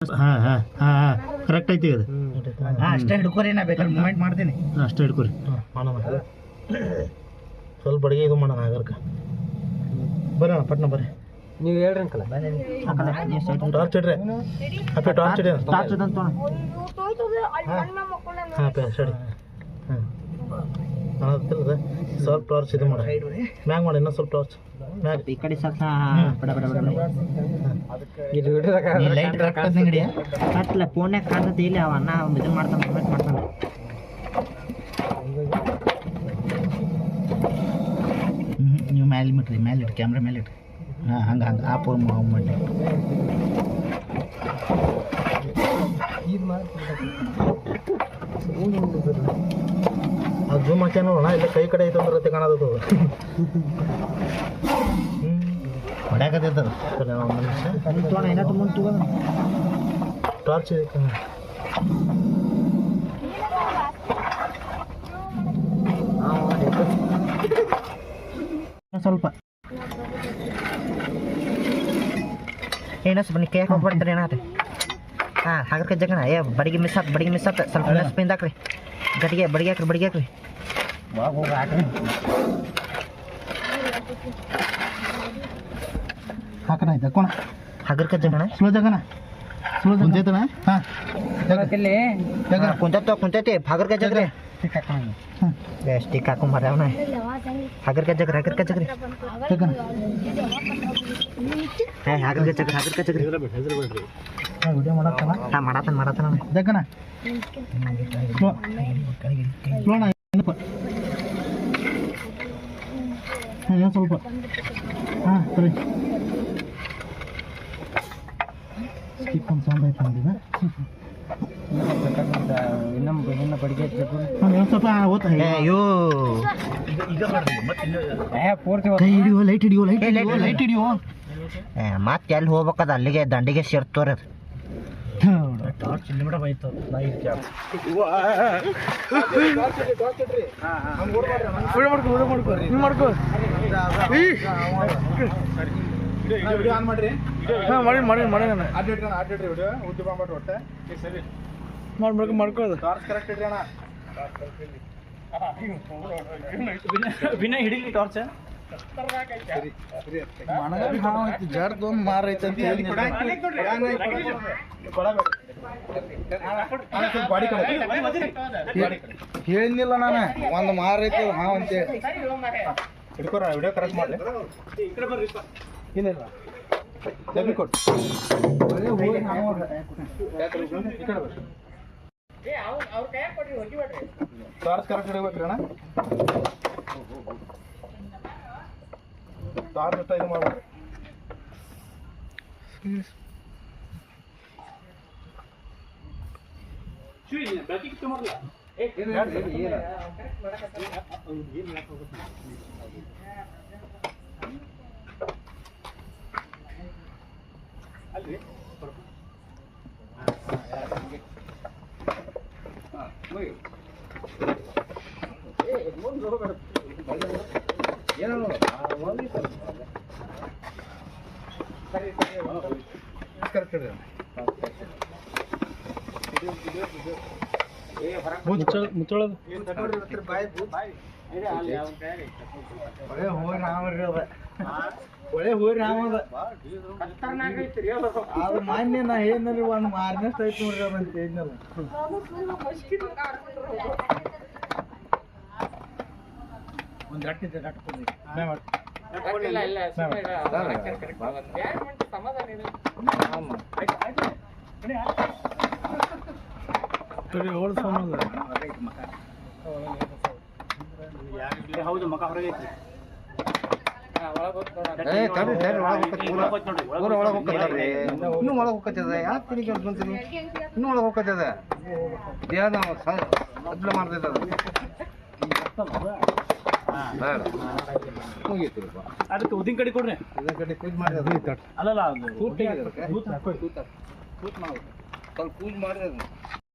ಹಾಂ ಹಾಂ ಹಾಂ ಹಾಂ. ಕರೆಕ್ಟ್ ಐತಿ ಅದು. ಹಾಂ ಅಷ್ಟೇ ಹಿಡ್ಕೊರಿ ನಾ ಬೇಕಾದ್ರೆ ಮೂಮೆಂಟ್ ಮಾಡ್ತೀನಿ. ಅಷ್ಟೇ ಹಿಡ್ಕೋರಿ. ಮಾಡೋಣ ಸ್ವಲ್ಪ ಅಡುಗೆ ಇದು ಮಾಡೋಣ ಆಗರ್ಕ ಬರೋಣ ಪಟ್ನ ಬರ್ರಿ. ನೀವು ಹೇಳ್ರಿ ಅಂಕಲ. ಟಾರ್ಚ್ ಇಡ್ರಿ. ಅಪ್ಪೆ ಟಾರ್ಚ್ ಇಡ್ರಿ. ಟಾರ್ಚ್ ಅದಂತ ಹಾಂ. ಅಪ್ಪೆ ಸರಿ. ಹಾಂ. ಸ್ವಲ್ಪ ಟಾರ್ಚ್ ಇದು ಮಾಡಿ. ಮ್ಯಾಗ ಮಾಡಿ ಇನ್ನೂ ಸ್ವಲ್ಪ ಟಾರ್ಚ್ ಮ್ಯಾಗ ಈ ಕಡೆ ಸ್ವಲ್ಪ ಬಡ ಬಡ ಬಡ ಇದು ಹಿಡಿದಾಗ ಲೈಟ್ ಕರೆಕ್ಟ್ ಫೋನ್ಯಾಗ ಕಾಣ್ತೈತಿ ಇಲ್ಲಿ? ಅವ ಅಣ್ಣ ಇದನ್ನ ಮಾಡ್ತಾನೆ ಮಾಡ್ತಾನೆ. ನೀವು ಮ್ಯಾಲೆ ಬಿಟ್ರಿ ಮ್ಯಾಲೆ ಇಟ್ಟು ಕ್ಯಾಮ್ರಾ ಮೇಲೆ ಇಟ್ರಿ. ಹಾಂ ಹಂಗೆ ಹಂಗೆ ಆ ಫೋನ್ ಮಾಡಿ. ಅದು ಜೂಮ್ ಹಾಕ್ಯಾನ ನೋಡೋಣ ಇಲ್ಲ ಕೈ ಕಡೆ ಐತೆ ಅಂದ್ರೆ ಕಾಣೋದು ಹೊಡ್ಯಾಕತ್ತೈತದ ಸರಿ ಟಾರ್ಚ್ ಐತೆ ಸ್ವಲ್ಪ. ಏನಸ್ ಬನ್ನಿ ಕೇಕ್ ಹೋಗ್ಬಿಡ್ತಾರೆ ಏನಾಯ್ತು ಹಾಂ ಹಾಗರ್ಕ ಜಗಣ ಏ ಬಡಿಗೆ ಮಿಸ್ ಆತ್ ಬಡಿಗೆ ಮಿಸ್ ಆತ. ಸ್ವಲ್ಪ घटिया बढ़िया कर बढ़िया कर। वाह वो घाट में। हा का नाही तर कोण हागर का जगणं स्लो जगा ना। स्लो जगा येतं ना? हा। जगा कोणत्या कोणत्या ते फागर का जगरे ಸ್ಟಿಕ್ ಹಾಕೊಂಡ್ ಅವನ? ಹಗರ್ಕ ಜಗ್ರಿ ಹಗರ್ಕ ಜಗ್ರಿ ಜಗಣ ಏ ಹಗರ್ಕ ಜಗ್ರಿ ಹಗರ್ಕ ಜಗ್ರಿ ಹಾಂ ವಿಡಿಯೋ ಮಾಡತ್ತನ? ಹಾ ಮಾಡತಾನ ಮಾಡತಾನ ಜಗಣ ಸ್ಲೋ ಸ್ಲೋಣ ಏನಪ್ಪ ಹಾಂ ಏನು ಸ್ವಲ್ಪ? ಹಾಂ ಸರಿ. ಸ್ಕಿಪ್ ಒಂದು ಸೌಂಡ್ ಆಯ್ತು ಅಂದಿದೆ ಲೈಟ್ ಹಿಡಿಯೋ ಲೈಟ್ ಹಿಡಿಯೋ ಲೈಟ್ ಹಿಡಿಯೋ ಮತ್ತೆ ಎಲ್ಲಿ ಹೋಗ್ಬೇಕದ ಅಲ್ಲಿಗೆ ದಂಡಿಗೆ ಸೇರ್ತೋರ ಮಾಡ್ರಿ ಮಾಡಿ ಮಾಡಿ ಮಾಡಿ ಆಯ್ತು ಲೈಟ್ ಮಾಡ್ಕೋ ಹಾಂ ಮಾಡಿ ಮಾಡಿ ಮಾಡಿ ಮಾಡ್ಬೇಕು ಮಾಡ್ಕೊಳ್ಳೋದು ವಿನಯ್ ಹಿಡಿಲಿ ಟಾರ್ಚ್ ಜಡ್ ಮಾರ ಐತೆ ಅಂತ ಹೇಳಿ ಹೇಳಿಲ್ಲ ನಾನು ಒಂದು ಮಾರೈತೆ ಹಾವ್ ಅಂತ ಹಿಡ್ಕೋರ ವಿಡಿಯೋ ಕರೆಕ್ಟ್ ಮಾಡಿ ಏನಿಲ್ಲ ಕೊಟ್ಟು ಟಾರ್ಚ್ ಕರೆಕ್ಟ್ ಹಿಡಿಬೇಕ್ರಿ ಅಣ್ಣ ಟಾರ್ಚ್ ಅಷ್ಟ ಇದು ಮಾಡ್ಬೇಕ್ರಿ ಕರೆಕ್ಟ್ ಒಳ್ಳೆ ಹೋಗಿ ನಾವ್ರಿ ಅದ ಒಳ್ಳೆ ಒಂದು ನಾವದ ಅದು ಮಾನ್ಯ ನಾ ಏನಲ್ಲಿ ಒಂದು ಅದ ಅಂತ ಗಟ್ಟಿದೆ ಗಟ್ಟ ಕೊಡ್ರಿ ಮ್ಯಾಮ್ ಹೌದು ಮಕ ಹೊರಗೆ ಐತಿ ಇನ್ನೂ ಒಳಗೆ ಹೋಗ್ತದ ಯಾಕೆ ತಿರುಗಿ ಅಂತೀನಿ ಇನ್ನೂ ಒಳಗೆ ಹೋಗ್ತದ ದೇಹದ ಅದ್ಲ ಮಾಡ್ತೈತೆ ಅದು ತೆಗೀರಿ ಅದಕ್ಕೆ. ಉದ್ದಿನ ಕಡೆ ಕೊಡ್ರಿ. ಅಲ್ಲಲ್ಲ ಪೂಜೆ ಮಾಡಿ ಅದು